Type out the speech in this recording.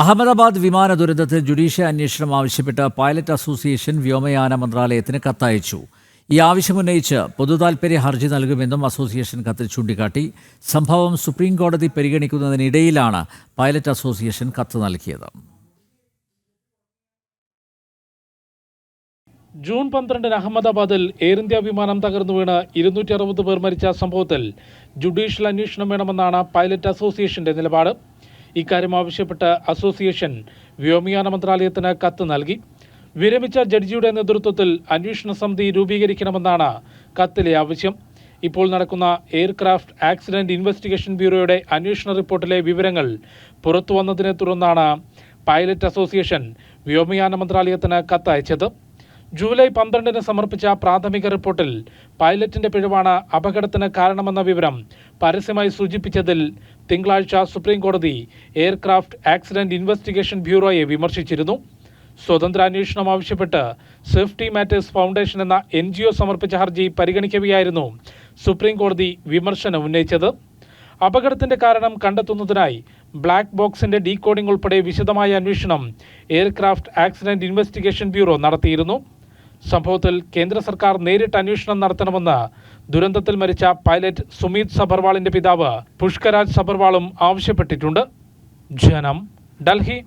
അഹമ്മദാബാദ് വിമാന ദുരന്തത്തിൽ ജുഡീഷ്യൽ അന്വേഷണം ആവശ്യപ്പെട്ട് പൈലറ്റ് അസോസിയേഷൻ വ്യോമയാന മന്ത്രാലയത്തിന് കത്തയച്ചു. ഈ ആവശ്യമുന്നയിച്ച് പൊതുതാൽപര്യ ഹർജി നൽകുമെന്നും അസോസിയേഷൻ കത്തിൽ ചൂണ്ടിക്കാട്ടി. സംഭവം സുപ്രീം കോടതി പരിഗണിക്കുന്നതിനിടയിലാണ് പൈലറ്റ് അസോസിയേഷൻ കത്ത് നൽകിയത്. ജൂൺ പന്ത്രണ്ടിന് അഹമ്മദാബാദിൽ എയർ ഇന്ത്യ വിമാനം തകർന്നു വീണ് ഇരുന്നൂറ്റി അറുപത് പേർ മരിച്ച സംഭവത്തിൽ ജുഡീഷ്യൽ അന്വേഷണം വേണമെന്നാണ് പൈലറ്റ് അസോസിയേഷന്റെ നിലപാട്. ഇക്കാര്യം ആവശ്യപ്പെട്ട് അസോസിയേഷൻ വ്യോമയാന മന്ത്രാലയത്തിന് കത്ത് നൽകി. വിരമിച്ച ജഡ്ജിയുടെ നേതൃത്വത്തിൽ അന്വേഷണ സമിതി രൂപീകരിക്കണമെന്നാണ് കത്തിലെ ആവശ്യം. ഇപ്പോൾ നടക്കുന്ന എയർക്രാഫ്റ്റ് ആക്സിഡന്റ് ഇൻവെസ്റ്റിഗേഷൻ ബ്യൂറോയുടെ അന്വേഷണ റിപ്പോർട്ടിലെ വിവരങ്ങൾ പുറത്തു വന്നതിനെ തുടർന്നാണ് പൈലറ്റ് അസോസിയേഷൻ വ്യോമയാന മന്ത്രാലയത്തിന് കത്തയച്ചത്. ജൂലൈ പന്ത്രണ്ടിന് സമർപ്പിച്ച പ്രാഥമിക റിപ്പോർട്ടിൽ പൈലറ്റിന്റെ പിഴവാണ് അപകടത്തിന് കാരണമെന്ന വിവരം പരസ്യമായി സൂചിപ്പിച്ചതിൽ തിങ്കളാഴ്ച സുപ്രീം കോടതി എയർക്രാഫ്റ്റ് ആക്സിഡന്റ് ഇൻവെസ്റ്റിഗേഷൻ ബ്യൂറോയെ വിമർശിച്ചിരുന്നു. സ്വതന്ത്ര അന്വേഷണം ആവശ്യപ്പെട്ട് സേഫ്റ്റി മാറ്റേഴ്സ് ഫൗണ്ടേഷൻ എന്ന എൻ ജി ഒ സമർപ്പിച്ച ഹർജി പരിഗണിക്കവെയായിരുന്നു സുപ്രീം കോടതി വിമർശനം ഉന്നയിച്ചത്. അപകടത്തിന്റെ കാരണം കണ്ടെത്തുന്നതിനായി ബ്ലാക്ക് ബോക്സിന്റെ ഡീകോഡിംഗ് ഉൾപ്പെടെ വിശദമായ അന്വേഷണം എയർക്രാഫ്റ്റ് ആക്സിഡന്റ് ഇൻവെസ്റ്റിഗേഷൻ ബ്യൂറോ നടത്തിയിരുന്നു. സംഭവത്തിൽ കേന്ദ്ര സർക്കാർ നേരിട്ട് അന്വേഷണം നടത്തണമെന്ന് ദുരന്തത്തിൽ മരിച്ച പൈലറ്റ് സുമീത് സബർവാളിന്റെ പിതാവ് പുഷ്കരാജ് സബർവാളും ആവശ്യപ്പെട്ടിട്ടുണ്ട്. ജനം ഡൽഹി.